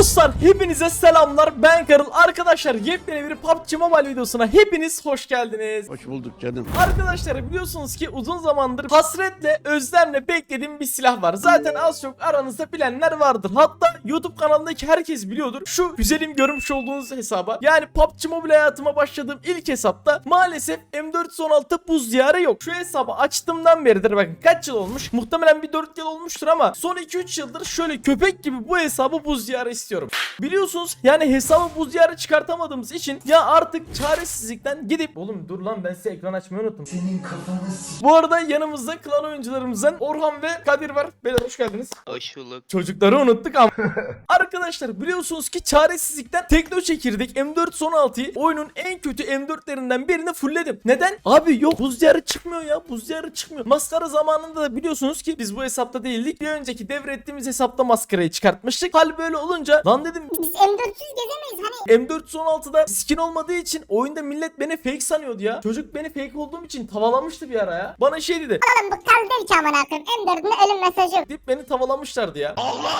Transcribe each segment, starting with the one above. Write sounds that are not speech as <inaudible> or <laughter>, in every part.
Dostlar hepinize selamlar. Ben Karıl. Arkadaşlar yepyeni bir PUBG Mobile videosuna hepiniz hoş geldiniz. Hoş bulduk canım. Arkadaşlar biliyorsunuz ki uzun zamandır hasretle özlemle beklediğim bir silah var. Zaten az çok aranızda bilenler vardır. Hatta YouTube kanalındaki herkes biliyordur. Şu güzelim görmüş olduğunuz hesaba. Yani PUBG Mobile hayatıma başladığım ilk hesapta Maalesef M416 buz diyarı yok. Şu hesabı açtığımdan beridir bakın kaç yıl olmuş? Muhtemelen bir 4 yıl olmuştur ama Son 2-3 yıldır şöyle köpek gibi bu hesabı buz diyarı istiyorum Biliyorsunuz yani hesabı buz diyarı çıkartamadığımız için Ya artık çaresizlikten gidip Oğlum dur lan ben size ekran açmayı unuttum Bu arada yanımızda klan oyuncularımızdan Orhan ve Kadir var Beyler hoş geldiniz Hoş bulduk. Çocukları unuttuk ama. <laughs> Arkadaşlar biliyorsunuz ki çaresizlikten Tekno çekirdek M416'yı oyunun en kötü M4'lerinden birini fullledim. Neden? Abi yok buz diyarı çıkmıyor ya. Buz diyarı çıkmıyor. Maskara zamanında da biliyorsunuz ki biz bu hesapta değildik. Bir önceki devrettiğimiz hesapta maskarayı çıkartmıştık. Hal böyle olunca lan dedim Biz M400 gezemeyiz hani. M416'da skin olmadığı için oyunda millet beni fake sanıyordu ya. Çocuk beni fake olduğum için tavalamıştı bir ara ya. Bana şey dedi. Oğlum bu kaldır ki amına koyayım. M4'ünde ölüm mesajı deyip beni tavalamışlardı ya.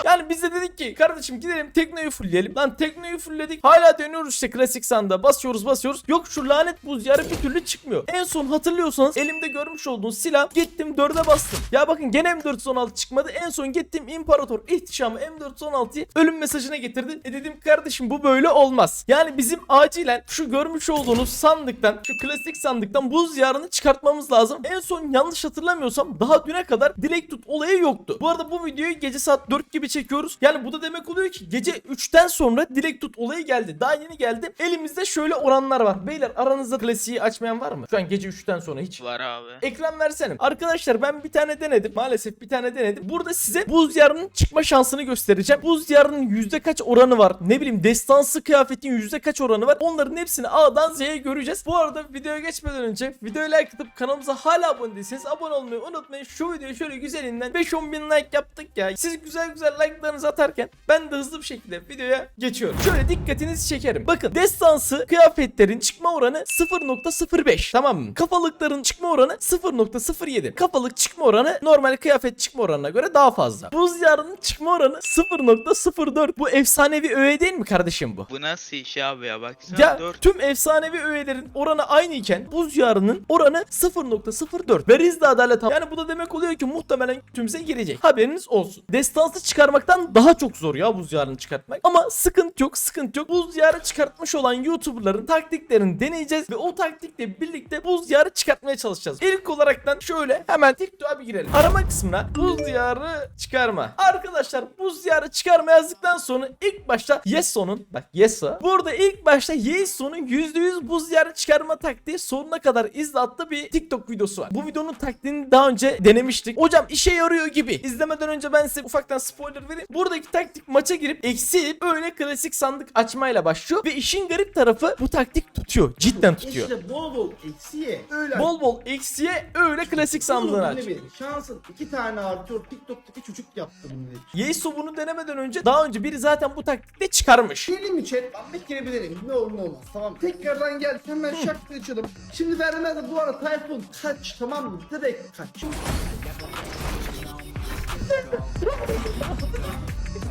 Yani biz de dedik ki kardeşim gidelim teknoyu fullleyelim. Lan teknoyu fullledik. Hala dönüyoruz işte klasik sanda. Basıyoruz basıyoruz. Yok şu lanet buz yarı bir türlü çıkmıyor. En son hatırlıyorsanız elimde görmüş olduğunuz silah gittim 4'e bastım. Ya bakın gene M416 çıkmadı. En son gittim İmparator ihtişamı M416'yı ölüm mesajına getirdi. E dedim kardeşim bu böyle olmaz. Yani bizim acilen şu görmüş olduğunuz sandıktan şu klasik sandıktan buz yarını çıkartmamız lazım. En son yanlış hatırlamıyorsam daha düne kadar dilek tut olayı yoktu. Bu arada bu videoyu gece saat 4 gibi çekiyoruz. Yani bu da demek oluyor ki gece 3'ten sonra dilek tut olayı geldi. Daha yeni geldi. Elimizde şöyle oranlar var. Beyler aranızda klasiği açmayan var mı? Şu an gece 3'ten sonra hiç. Var abi. Ekran versene. Arkadaşlar ben bir tane denedim. Maalesef bir tane denedim. Burada size buz diyarının çıkma şansını göstereceğim. Buz diyarının yüzde kaç oranı var? Ne bileyim destansı kıyafetin yüzde kaç oranı var? Onların hepsini A'dan Z'ye göreceğiz. Bu arada videoya geçmeden önce videoyu like atıp kanalımıza hala abone değilseniz abone olmayı unutmayın. Şu videoyu şöyle güzelinden 5-10 bin like yaptık ya. Siz güzel güzel like'larınızı atarken ben de hızlı bir şekilde videoya geçiyorum. Şöyle dikkatinizi çekerim. Bakın destansı kıyafetlerin çıkma oranı 0.05 tamam mı? Kafalıkların çıkma oranı 0.07. Kafalık çıkma oranı normal kıyafet çıkma oranına göre daha fazla. Buz yarının çıkma oranı 0.04. Bu efsanevi öğe değil mi kardeşim bu? Bu nasıl iş abi ya baksana Ya 4. tüm efsanevi öğelerin oranı aynı iken buz yarının oranı 0.04. Veriz de adalet Yani bu da demek oluyor ki muhtemelen tümse girecek. Haberiniz olsun. Destansı çıkarmaktan daha çok zor ya buz yarını çıkartmak. Ama sıkıntı yok sıkıntı yok. Buz yarı çıkartmış olan YouTuber'ların taktiklerini deneyeceğiz ve o taktikle birlikte buz yarı çıkartmaya çalışacağız. İlk olaraktan şöyle hemen TikTok'a bir girelim. Arama kısmına buz yarı çıkarma. Arkadaşlar buz yarı çıkarma yazdıktan sonra ilk başta Yesso'nun bak Yesso burada ilk başta Yesso'nun %100 buz yarı çıkarma taktiği sonuna kadar izle adlı bir TikTok videosu var. Bu videonun taktiğini daha önce denemiştik. Hocam işe yarıyor gibi. İzlemeden önce ben size ufaktan spoiler vereyim. Buradaki taktik maça girip eksiyip öyle klasik sandık açmayla başlıyor ve işin garip tarafı bu taktik tutuyor. Cidden tutuyor. İşte bol bol eksiye öyle Bol bol eksiye öyle klasik sandığını aç. Şansın iki tane artıyor TikTok'taki çocuk yaptı bunu. Yeso bunu denemeden önce daha önce biri zaten bu taktikte çıkarmış. Gelin mi chat? Ben bekleyebilirim. Ne olur ne olmaz. Tamam. Tekrardan gel. Hemen şak diye açalım. Şimdi vermez bu arada Tayfun kaç tamam mı? Direkt kaç.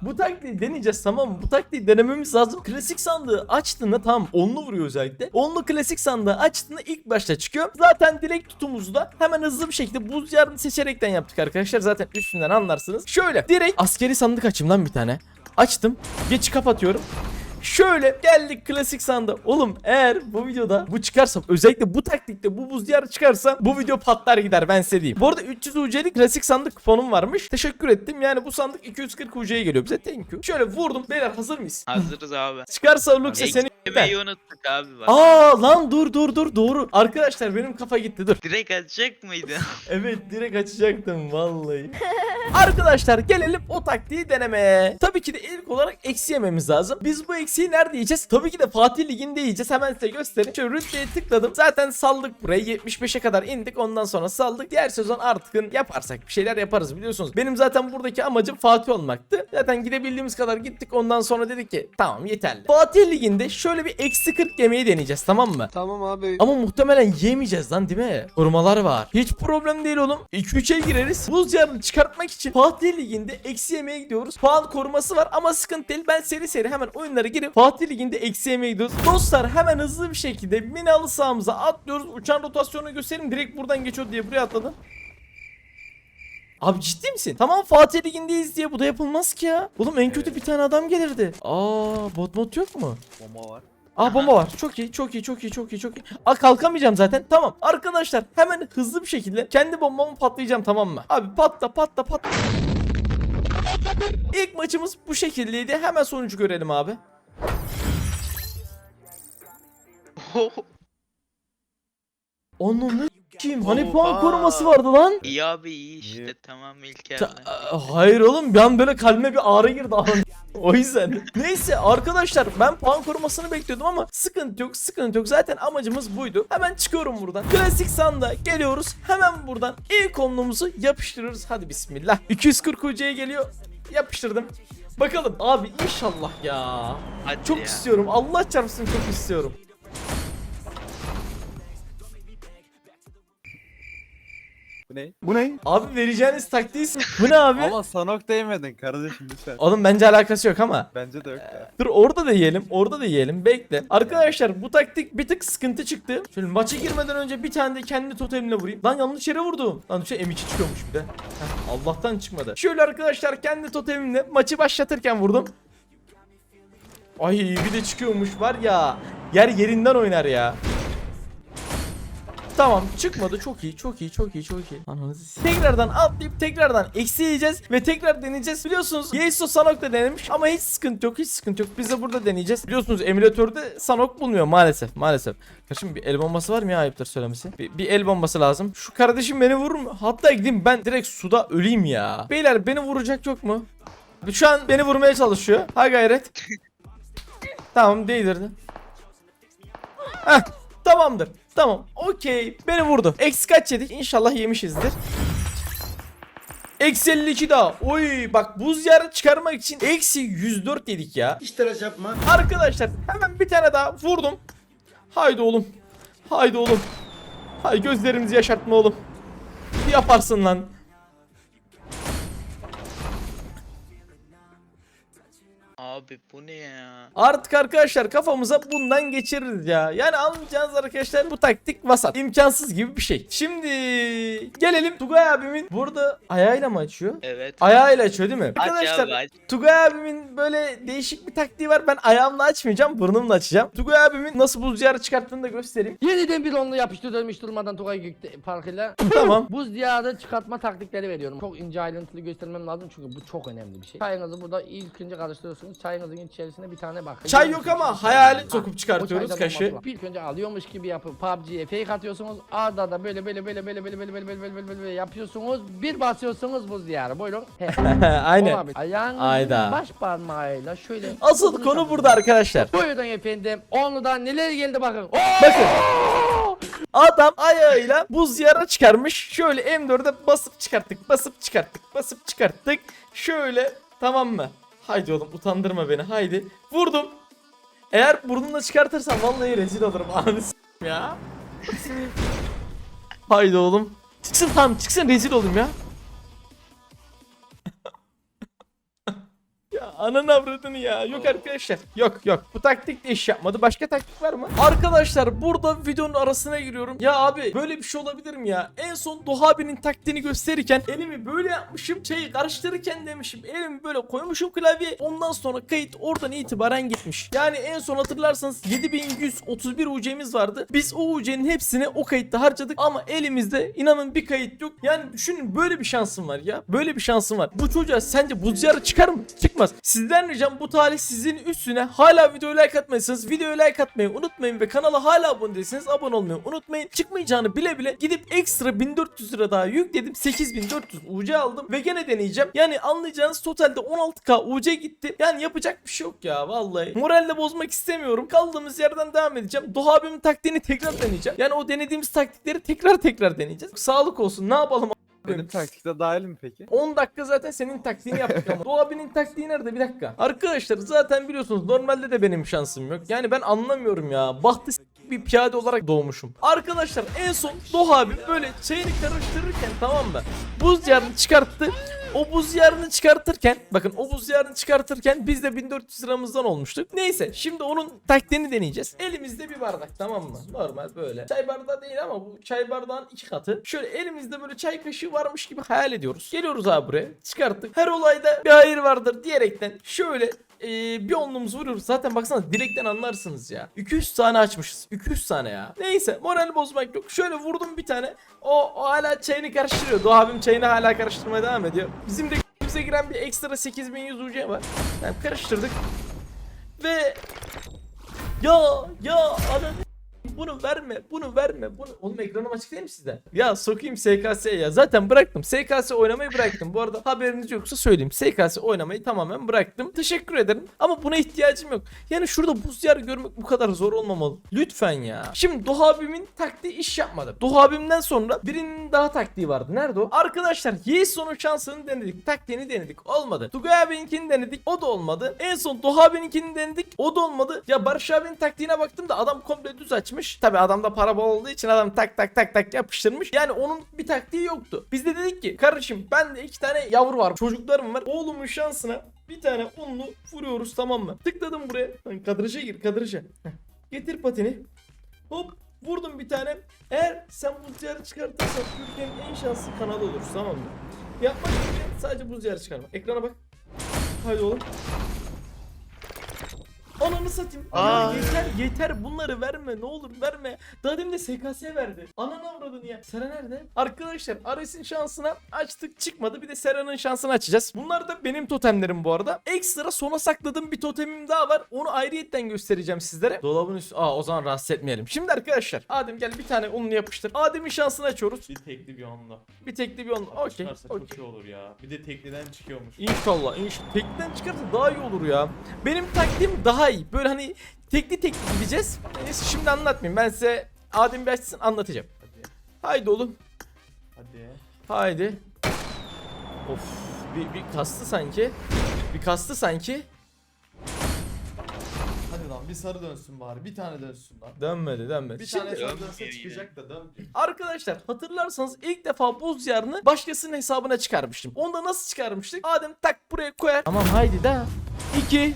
Bu taktiği deneyeceğiz tamam mı? Bu taktiği denememiz lazım. Klasik sandığı açtığında tamam onlu vuruyor özellikle. Onlu klasik sandığı açtığında ilk başta çıkıyor. Zaten direkt tutumuzu da hemen hızlı bir şekilde buz yarını seçerekten yaptık arkadaşlar. Zaten üstünden anlarsınız. Şöyle direkt askeri sandık açayım lan bir tane. Açtım. Geç kapatıyorum. Şöyle geldik klasik sandığa. Oğlum eğer bu videoda bu çıkarsam özellikle bu taktikte bu buz diyarı çıkarsam bu video patlar gider ben size diyeyim. Bu arada 300 UC'lik klasik sandık kuponum varmış. Teşekkür ettim. Yani bu sandık 240 UC'ye geliyor bize. Thank you. Şöyle vurdum. Beyler hazır mıyız? Hazırız abi. Çıkarsa Luxe seni Eklemeyi unuttuk abi bak. Aa lan dur dur dur doğru. Arkadaşlar benim kafa gitti dur. Direkt açacak mıydı? <laughs> Evet direkt açacaktım vallahi. Arkadaşlar gelelim o taktiği denemeye. Tabii ki de ilk olarak eksi yememiz lazım. Biz bu eksi eksiği nerede yiyeceğiz? Tabii ki de Fatih Ligi'nde yiyeceğiz. Hemen size göstereyim. Şöyle rütbeye tıkladım. Zaten saldık burayı. 75'e kadar indik. Ondan sonra saldık. Diğer sezon artık yaparsak bir şeyler yaparız biliyorsunuz. Benim zaten buradaki amacım Fatih olmaktı. Zaten gidebildiğimiz kadar gittik. Ondan sonra dedik ki tamam yeterli. Fatih Ligi'nde şöyle bir eksi 40 yemeği deneyeceğiz tamam mı? Tamam abi. Ama muhtemelen yemeyeceğiz lan değil mi? Korumalar var. Hiç problem değil oğlum. 2-3'e gireriz. Buz yarını çıkartmak için Fatih Ligi'nde eksi yemeğe gidiyoruz. Puan koruması var ama sıkıntı değil. Ben seri seri hemen oyunlara girip Fatih Ligi'nde eksi gidiyoruz. Dostlar hemen hızlı bir şekilde mini halı sahamıza atlıyoruz. Uçan rotasyonu göstereyim. Direkt buradan geçiyor diye buraya atladım. Abi ciddi misin? Tamam Fatih Ligi'ndeyiz diye bu da yapılmaz ki ya. Oğlum en kötü bir tane adam gelirdi. Aa bot bot yok mu? Bomba var. Aa bomba var. Çok iyi, çok iyi, çok iyi, çok iyi, çok iyi. Aa kalkamayacağım zaten. Tamam. Arkadaşlar hemen hızlı bir şekilde kendi bombamı patlayacağım tamam mı? Abi patla patla patla. İlk maçımız bu şekildeydi. Hemen sonucu görelim abi. <laughs> Onun kim? Hani puan koruması vardı lan? iyi abi iyi işte İyi. tamam ilk Ta- Hayır oğlum ben böyle kalbime bir ağrı girdi an. <laughs> o yüzden. Neyse arkadaşlar ben puan korumasını bekliyordum ama sıkıntı yok sıkıntı yok. Zaten amacımız buydu. Hemen çıkıyorum buradan. Klasik sanda geliyoruz. Hemen buradan ilk onluğumuzu yapıştırırız. Hadi bismillah. 240 UC'ye geliyor. Yapıştırdım. Bakalım abi inşallah ya. Hadi Çok ya. istiyorum. Allah çarpsın çok istiyorum. Bu ne? Bu ne? Abi vereceğiniz taktiği <laughs> Bu ne abi? Ama Sanok değmedin kardeşim lütfen. Oğlum bence alakası yok ama. Bence de yok ya. Dur orada da yiyelim. Orada da yiyelim. Bekle. Arkadaşlar bu taktik bir tık sıkıntı çıktı. Şöyle maça girmeden önce bir tane de kendi totemimle vurayım. Lan yanlış yere vurdum. Lan şey M2 çıkıyormuş bir de. Heh, Allah'tan çıkmadı. Şöyle arkadaşlar kendi totemimle maçı başlatırken vurdum. Ay bir de çıkıyormuş var ya. Yer yerinden oynar ya. Tamam çıkmadı çok iyi çok iyi çok iyi çok iyi. Ananızı Tekrardan atlayıp tekrardan eksi yiyeceğiz ve tekrar deneyeceğiz. Biliyorsunuz Yeiso Sanok da denemiş ama hiç sıkıntı yok hiç sıkıntı yok. Biz de burada deneyeceğiz. Biliyorsunuz emülatörde Sanok bulmuyor maalesef maalesef. Kardeşim bir el bombası var mı ya ayıptır söylemesi? Bir, bir el bombası lazım. Şu kardeşim beni vurur mu? Hatta gideyim ben direkt suda öleyim ya. Beyler beni vuracak yok mu? Şu an beni vurmaya çalışıyor. Ha gayret. <laughs> tamam değdirdi. Heh tamamdır. Tamam okey beni vurdu. Eksi kaç yedik? İnşallah yemişizdir. Eksi 52 daha. Oy bak buz yarı çıkarmak için eksi 104 yedik ya. Hiç tıraş yapma. Arkadaşlar hemen bir tane daha vurdum. Haydi oğlum. Haydi oğlum. Hay gözlerimizi yaşartma oğlum. Yaparsın lan. Abi bu ne ya? Artık arkadaşlar kafamıza bundan geçiririz ya. Yani anlayacağınız arkadaşlar bu taktik vasat. İmkansız gibi bir şey. Şimdi gelelim Tugay abimin burada ayağıyla mı açıyor? Evet. Ayağıyla açıyor değil mi? Aç Arkadaşlar abi aç. Tugay abimin böyle değişik bir taktiği var. Ben ayağımla açmayacağım, burnumla açacağım. Tugay abimin nasıl buz diyarı çıkarttığını da göstereyim. Yeniden bir onlu yapıştırdım hiç durmadan Tugay Gökte farkıyla. <laughs> tamam. Buz diyarı çıkartma taktikleri veriyorum. Çok ince ayrıntılı göstermem lazım çünkü bu çok önemli bir şey. Çayınızı burada ilk önce karıştırıyorsunuz. Çayınızın içerisine bir tane bak. Çay yok ama hayali sokup çıkartıyoruz kaşı. İlk önce alıyormuş gibi yapıp PUBG'ye fake atıyorsunuz. Arda da böyle böyle böyle böyle böyle böyle böyle böyle böyle böyle böyle yapıyorsunuz. Bir basıyorsunuz buz diyarı. Buyurun. Aynen. Ayağınızın Ayda. baş parmağıyla şöyle. Asıl konu burada arkadaşlar. Buyurun efendim. Onludan neler geldi bakın. Bakın. Adam ayağıyla buz yara çıkarmış. Şöyle M4'e basıp çıkarttık, basıp çıkarttık, basıp çıkarttık. Şöyle tamam mı? Haydi oğlum utandırma beni haydi. Vurdum. Eğer burnumla çıkartırsam vallahi rezil olurum <laughs> s**eyim ya. haydi oğlum. Çıksın tamam çıksın rezil olayım ya. Ananı avradını ya. Yok arkadaşlar. Yok yok. Bu taktik de iş yapmadı. Başka taktik var mı? Arkadaşlar burada videonun arasına giriyorum. Ya abi böyle bir şey olabilir mi ya? En son Doğa abinin taktiğini gösterirken elimi böyle yapmışım. Şeyi karıştırırken demişim. Elimi böyle koymuşum klavyeye. Ondan sonra kayıt oradan itibaren gitmiş. Yani en son hatırlarsanız 7131 UC'miz vardı. Biz o UC'nin hepsini o kayıtta harcadık ama elimizde inanın bir kayıt yok. Yani düşünün böyle bir şansım var ya. Böyle bir şansım var. Bu çocuğa sence buz yarı çıkar mı? Çıkmaz. Sizden ricam bu talihsizliğin üstüne hala videoyu like atmayırsanız videoyu like atmayı unutmayın ve kanala hala abone değilseniz abone olmayı unutmayın. Çıkmayacağını bile bile gidip ekstra 1400 lira daha yükledim. 8400 UC aldım ve gene deneyeceğim. Yani anlayacağınız totalde 16k UC gitti. Yani yapacak bir şey yok ya vallahi. Moral de bozmak istemiyorum. Kaldığımız yerden devam edeceğim. Doğa abimin taktiğini tekrar deneyeceğim. Yani o denediğimiz taktikleri tekrar tekrar deneyeceğiz. Sağlık olsun. Ne yapalım? Benim taktikte dahil mi peki? 10 dakika zaten senin taktiğini yaptık ama. <laughs> Doğa abinin taktiği nerede? Bir dakika. Arkadaşlar zaten biliyorsunuz normalde de benim şansım yok. Yani ben anlamıyorum ya. Bahtı bir piyade olarak doğmuşum. Arkadaşlar en son Doğa abi böyle çayını karıştırırken tamam mı? Buz yarını çıkarttı. O buz yarını çıkartırken bakın o buz yarını çıkartırken biz de 1400 liramızdan olmuştuk. Neyse şimdi onun taktiğini deneyeceğiz. Elimizde bir bardak tamam mı? Normal böyle. Çay bardağı değil ama bu çay bardağın iki katı. Şöyle elimizde böyle çay kaşığı varmış gibi hayal ediyoruz. Geliyoruz abi buraya. Çıkarttık. Her olayda bir hayır vardır diyerekten şöyle e, bir onluğumuzu vuruyoruz. Zaten baksana dilekten anlarsınız ya. 200 tane açmışız. 200 tane ya. Neyse moral bozmak yok. Şöyle vurdum bir tane. O, o hala çayını karıştırıyor. Doğa abim çayını hala karıştırmaya devam ediyor. Bizim de bize giren bir ekstra 8100 UC var. Yani karıştırdık. Ve ya ya ananı bunu verme, bunu verme, bunu... Oğlum ekranım açık değil mi sizde? Ya sokayım SKS'ye ya. Zaten bıraktım. SKS oynamayı bıraktım. Bu arada haberiniz yoksa söyleyeyim. SKS oynamayı tamamen bıraktım. Teşekkür ederim. Ama buna ihtiyacım yok. Yani şurada buz diyarı görmek bu kadar zor olmamalı. Lütfen ya. Şimdi Doğa abimin taktiği iş yapmadı. Doğa abimden sonra birinin daha taktiği vardı. Nerede o? Arkadaşlar Yeson'un şansını denedik. Taktiğini denedik. Olmadı. Tugay abininkini denedik. O da olmadı. En son Doğa abininkini denedik. O da olmadı. Ya Barış abinin taktiğine baktım da adam komple düz açmış. Tabi adamda para bol olduğu için adam tak tak tak tak yapıştırmış. Yani onun bir taktiği yoktu. Biz de dedik ki kardeşim ben de iki tane yavru var. Çocuklarım var. Oğlumun şansına bir tane unlu vuruyoruz tamam mı? Tıkladım buraya. Kadraja gir kadraja. Getir patini. Hop vurdum bir tane. Eğer sen buz diyarı çıkartırsan Türkiye'nin en şanslı kanalı oluruz tamam mı? Yapmak için sadece buz diyarı çıkarma. Ekrana bak. Haydi oğlum. Ananı satayım. Ya Aa. yeter yeter bunları verme ne olur verme. Daha demin de SKS verdi. Ananı avradın ya. Sera nerede? Arkadaşlar Ares'in şansına açtık çıkmadı. Bir de Sera'nın şansını açacağız. Bunlar da benim totemlerim bu arada. Ekstra sona sakladığım bir totemim daha var. Onu ayrıyetten göstereceğim sizlere. Dolabın üstü. Aa o zaman rahatsız etmeyelim. Şimdi arkadaşlar Adem gel bir tane unlu yapıştır. Adem'in şansını açıyoruz. Bir tekli bir onunla. Bir tekli bir unlu. Okey. Çıkarsa okey. çok iyi olur ya. Bir de tekliden çıkıyormuş. İnşallah inşallah. Tekliden çıkarsa daha iyi olur ya. Benim taktiğim daha iyi. Böyle hani tekli tekli gideceğiz. Neyse şimdi anlatmayayım. Ben size Adem bir açsın anlatacağım. Hadi. Haydi oğlum. Hadi. Haydi. Of bir, bir kastı sanki. Bir kastı sanki. Hadi lan bir sarı dönsün bari. Bir tane dönsün lan. Dönmedi dönmedi. Bir Şimdi- tane sarı dönse çıkacak da dönmeyecek. Arkadaşlar hatırlarsanız ilk defa buz yarını başkasının hesabına çıkarmıştım. Onda nasıl çıkarmıştık? Adem tak buraya koyar. Tamam haydi da. 2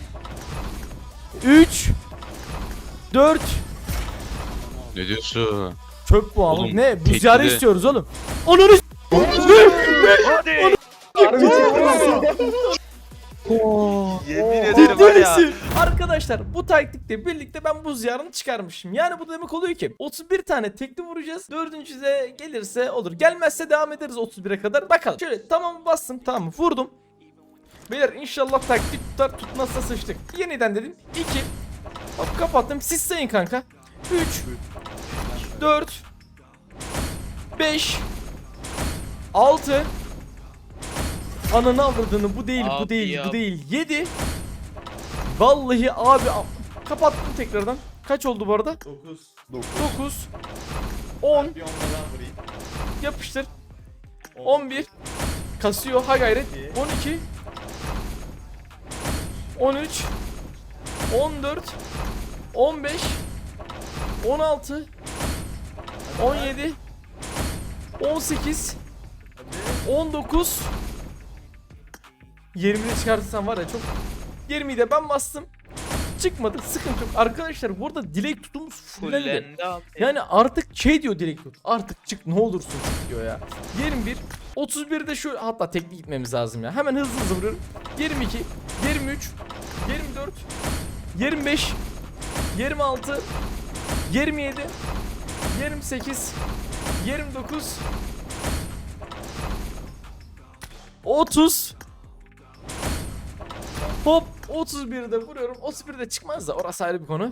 3 4 Ne diyorsun? Çöp bu ama. Oğlum, Ne? Buz tekli de- istiyoruz oğlum. Onları s- Hadi. Yemin ederim Ciddi var ya. misin? Arkadaşlar bu taktikle birlikte ben buz yarını çıkarmışım. Yani bu demek oluyor ki 31 tane tekli vuracağız. Dördüncüde gelirse olur. Gelmezse devam ederiz 31'e kadar. Bakalım. Şöyle tamam bastım tamam vurdum. Beyler inşallah taktik tutar tutmazsa sıçtık. Yeniden dedim. 2 Hop kapattım. Siz sayın kanka. 3 4 5 6 Ananı avradını bu değil bu Abi değil ya. bu değil 7 Vallahi abi kapattım tekrardan. Kaç oldu bu arada? 9. 9 10 Bir onla ben vurayım. yapıştır. 11 kasıyor ha gayret. 12 13 14 15 16 17 18 19 20'de çıkartırsam var ya çok 20'yi de ben bastım. Çıkmadı sıkıntı yok. Arkadaşlar burada dilek tutumuz fullendi. Yani artık şey diyor direkt tut. Artık çık ne olursun çık diyor ya. 21 31'de şu hatta tekli gitmemiz lazım ya. Hemen hızlı hızlı vuruyorum. 22 23 24 25 26 27 28 29 30 Hop 31'de vuruyorum. 31'de çıkmaz da orası ayrı bir konu.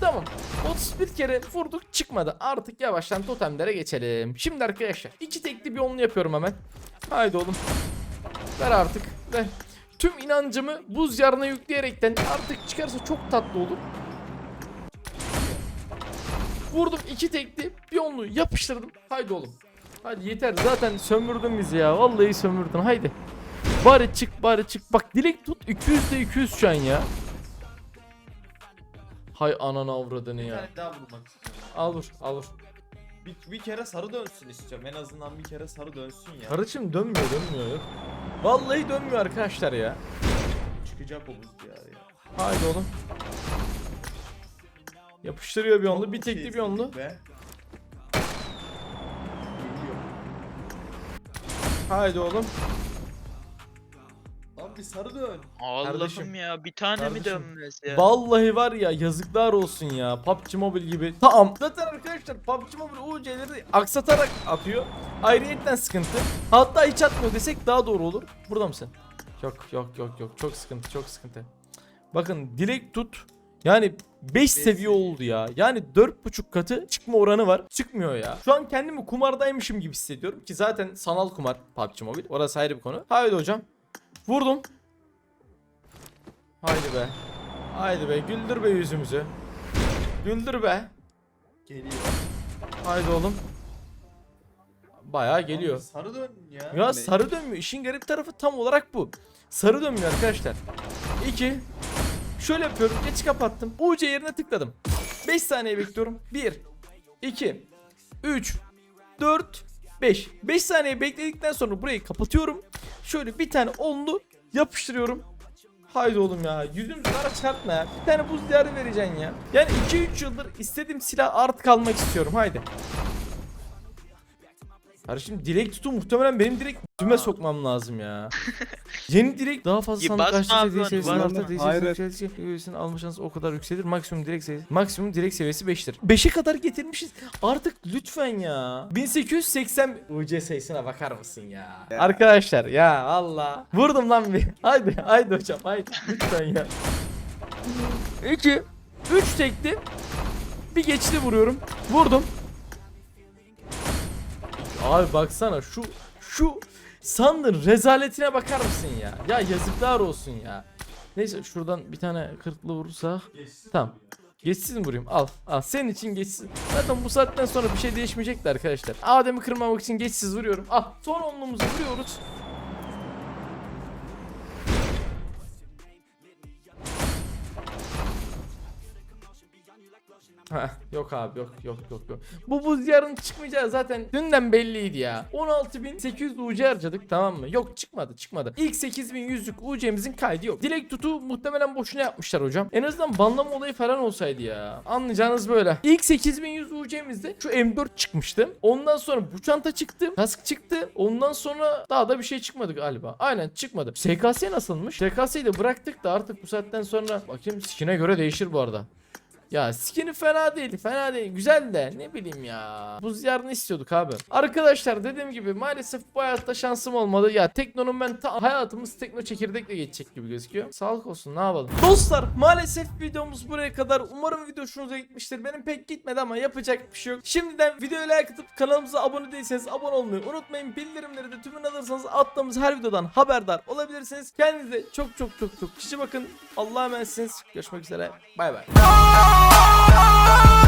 Tamam. 31 kere vurduk çıkmadı. Artık yavaştan totemlere geçelim. Şimdi arkadaşlar iki tekli bir onlu yapıyorum hemen. Haydi oğlum. Ver artık. Ver. Tüm inancımı buz yarına yükleyerekten artık çıkarsa çok tatlı olur. Vurdum iki tekli bir onlu yapıştırdım. Haydi oğlum. Hadi yeter zaten sömürdün bizi ya. Vallahi sömürdün haydi. Bari çık bari çık. Bak dilek tut 200 de 200 şu an ya. Hay ananı avradını Bir ya. tane daha bulmak istiyorum. Al vur al vur. Bir, bir kere sarı dönsün istiyorum. En azından bir kere sarı dönsün ya. Karıcığım dönmüyor dönmüyor yok. Vallahi dönmüyor arkadaşlar ya. Çıkacak o buz diyarı ya. Haydi oğlum. Yapıştırıyor bir onlu, bir tekli bir onlu. Haydi oğlum. Bir sarı dön. Allah'ım Kardeşim. ya bir tane mi Kardeşim. dönmez ya? Vallahi var ya yazıklar olsun ya. PUBG Mobile gibi. Tamam. Zaten arkadaşlar PUBG Mobile UC'leri aksatarak atıyor. Ayrıyetten sıkıntı. Hatta hiç atmıyor desek daha doğru olur. Burada mısın? Yok yok yok yok. Çok sıkıntı çok sıkıntı. Bakın dilek tut. Yani 5 seviye oldu ya. Yani 4.5 katı çıkma oranı var. Çıkmıyor ya. Şu an kendimi kumardaymışım gibi hissediyorum ki zaten sanal kumar PUBG Mobile. Orası ayrı bir konu. Haydi hocam. Vurdum. Haydi be. Haydi be güldür be yüzümüzü. Güldür be. Geliyor. Haydi oğlum. Bayağı geliyor. sarı dön ya. Ya Ne? sarı dönmüyor. İşin garip tarafı tam olarak bu. Sarı dönmüyor arkadaşlar. 2 Şöyle yapıyorum. Geç kapattım. UC yerine tıkladım. 5 saniye bekliyorum. 1 2 3 4 5 5 saniye bekledikten sonra burayı kapatıyorum. Şöyle bir tane onlu yapıştırıyorum. Haydi oğlum ya. Yüzüm kara çıkartma ya. Bir tane buz diyarı vereceksin ya. Yani 2-3 yıldır istediğim silah artık almak istiyorum. Haydi. Kardeşim dilek tutu muhtemelen benim direkt düme sokmam lazım ya. <laughs> Yeni direkt daha fazla Ya sandık basma açtı abi seviyesinin basma. dediği Hayret. seviyesinin seviyesini alma şansı o kadar yükselir. Maksimum direkt seviyesi. Maksimum direkt seviyesi 5'tir. 5'e kadar getirmişiz. Artık lütfen ya. 1880 UC sayısına bakar mısın ya? Ya. Arkadaşlar ya valla. Vurdum lan bir. <laughs> Haydi haydi hocam haydi. Lütfen ya. 2 3 tekli. Bir geçti vuruyorum. Vurdum. Abi baksana şu şu sandın rezaletine bakar mısın ya? Ya yazıklar olsun ya. Neyse şuradan bir tane kırklı vurursak. Geçsin Tamam. Geçsiz mi vurayım? Al. Al. Senin için geçsiz. Zaten bu saatten sonra bir şey değişmeyecekti arkadaşlar. Adem'i kırmamak için geçsiz vuruyorum. Al. Son onluğumuzu vuruyoruz. Yok abi yok yok yok yok. Bu buz yarın çıkmayacağı zaten dünden belliydi ya. 16.800 UC harcadık tamam mı? Yok çıkmadı çıkmadı. İlk 8100'lük UC'mizin kaydı yok. Dilek tutu muhtemelen boşuna yapmışlar hocam. En azından banlama olayı falan olsaydı ya. Anlayacağınız böyle. İlk 8100 UC'mizde şu M4 çıkmıştı. Ondan sonra bu çanta çıktı. Kask çıktı. Ondan sonra daha da bir şey çıkmadı galiba. Aynen çıkmadı. SKS nasılmış? SKS'yi de bıraktık da artık bu saatten sonra bakayım skin'e göre değişir bu arada. Ya skin'i fena değil fena değil. Güzel de ne bileyim ya. Buz yarını istiyorduk abi? Arkadaşlar dediğim gibi maalesef bu hayatta şansım olmadı. Ya Tekno'nun ben hayatımız Tekno çekirdekle geçecek gibi gözüküyor. Sağlık olsun ne yapalım? Dostlar maalesef videomuz buraya kadar. Umarım video hoşunuza gitmiştir. Benim pek gitmedi ama yapacak bir şey yok. Şimdiden videoya like atıp kanalımıza abone değilseniz abone olmayı unutmayın. Bildirimleri de tümünü alırsanız attığımız her videodan haberdar olabilirsiniz. Kendinize çok çok çok çok kişi bakın. Allah'a emanetsiniz. Görüşmek üzere. Bay bay oh.